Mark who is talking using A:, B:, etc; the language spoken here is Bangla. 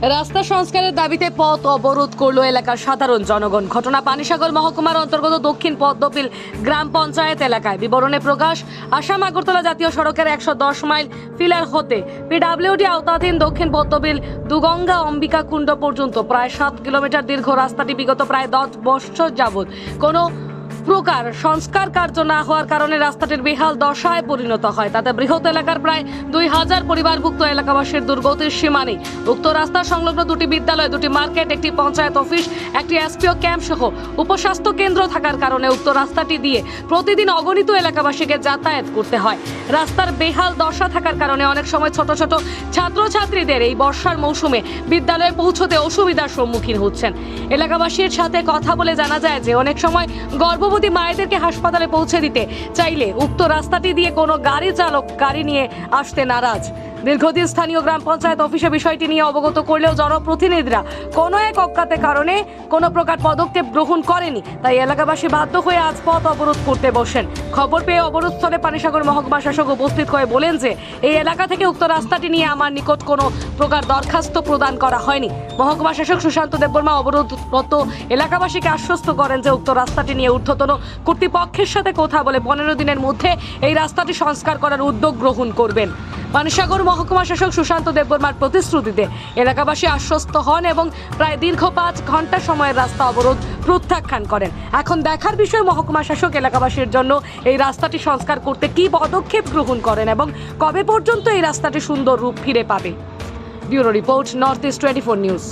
A: রাস্তা সংস্কারের দাবিতে পথ অবরোধ করল এলাকার সাধারণ জনগণ। ঘটনা পানিসাগর মহকুমার অন্তর্গত দক্ষিণ পদ্মপিল গ্রাম পঞ্চায়েত এলাকায়। বিবরণে প্রকাশ, আসাম আগরতলা জাতীয় সড়কের একশো দশ মাইল ফিলার হতে পিডাব্লিউডি আওতাধীন দক্ষিণ পদ্মপিল দুগঙ্গা অম্বিকা কুণ্ড পর্যন্ত প্রায় সাত কিলোমিটার দীর্ঘ রাস্তাটি বিগত প্রায় দশ বছর যাবৎ কোনো প্রকার সংস্কার কার্য না হওয়ার কারণে রাস্তাটির বেহাল দশায় পরিণত হয়। তাতে বৃহৎ এলাকার প্রায় দুই হাজার পরিবারভুক্ত এলাকাবাসীর দুর্গতির সীমা নেই উক্ত রাস্তা সংলগ্ন দুটি বিদ্যালয়, দুটি মার্কেট, একটি পঞ্চায়েত অফিস, একটি এসপিও ক্যাম্প সহ উপস্বাস্থ্য কেন্দ্র থাকার কারণে উক্ত রাস্তাটি দিয়ে প্রতিদিন অগণিত এলাকাবাসীকে যাতায়াত করতে হয়। রাস্তার বেহাল দশা থাকার কারণে অনেক সময় ছোট ছোট ছাত্রছাত্রীদের এই বর্ষার মৌসুমে বিদ্যালয়ে পৌঁছতে অসুবিধার সম্মুখীন হচ্ছেন। এলাকাবাসীর সাথে কথা বলে জানা যায় যে, অনেক সময় গর্ভবতী মায়েদেরকে হাসপাতালে পৌঁছে দিতে চাইলে উক্ত রাস্তাটি দিয়ে কোনো গাড়ি চালক গাড়ি নিয়ে আসতে নারাজ। দীর্ঘদিন স্থানীয় গ্রাম পঞ্চায়েত অফিসে বিষয়টি নিয়ে অবগত করলেও জনপ্রতিনিধিরা কোনো এক অজ্ঞাতে কারণে কোনো প্রকার পদক্ষেপ গ্রহণ করেনি। তাই এলাকাবাসী বাধ্য হয়ে আজ পথ অবরোধ করতে বসেন। খবর পেয়ে অবরোধস্থলে পানিসাগর মহকুমা শাসক উপস্থিত হয়ে বলেন যে, এই এলাকা থেকে উক্ত রাস্তাটি নিয়ে আমার নিকট কোনো প্রকার দরখাস্ত প্রদান করা হয়নি। মহকুমা শাসক সুশান্ত দেববর্মা অবরোধরত এলাকাবাসীকে আশ্বস্ত করেন যে, উক্ত রাস্তাটি নিয়ে ঊর্ধ্বতন কর্তৃপক্ষের সাথে কথা বলে পনেরো দিনের মধ্যে এই রাস্তাটি সংস্কার করার উদ্যোগ গ্রহণ করবেন। পানিসাগর মহকুমা শাসক সুশান্ত দেববর্মার প্রতিশ্রুতিতে এলাকাবাসী আশ্বস্ত হন এবং প্রায় দীর্ঘ পাঁচ ঘণ্টা সময়ের রাস্তা অবরোধ প্রত্যাখ্যান করেন। এখন দেখার বিষয় মহকুমা শাসক এলাকাবাসীর জন্য এই রাস্তাটি সংস্কার করতে কি পদক্ষেপ গ্রহণ করেন এবং কবে পর্যন্ত এই রাস্তাটি সুন্দর রূপ ফিরে পাবে? Bureau report, north east twenty four news.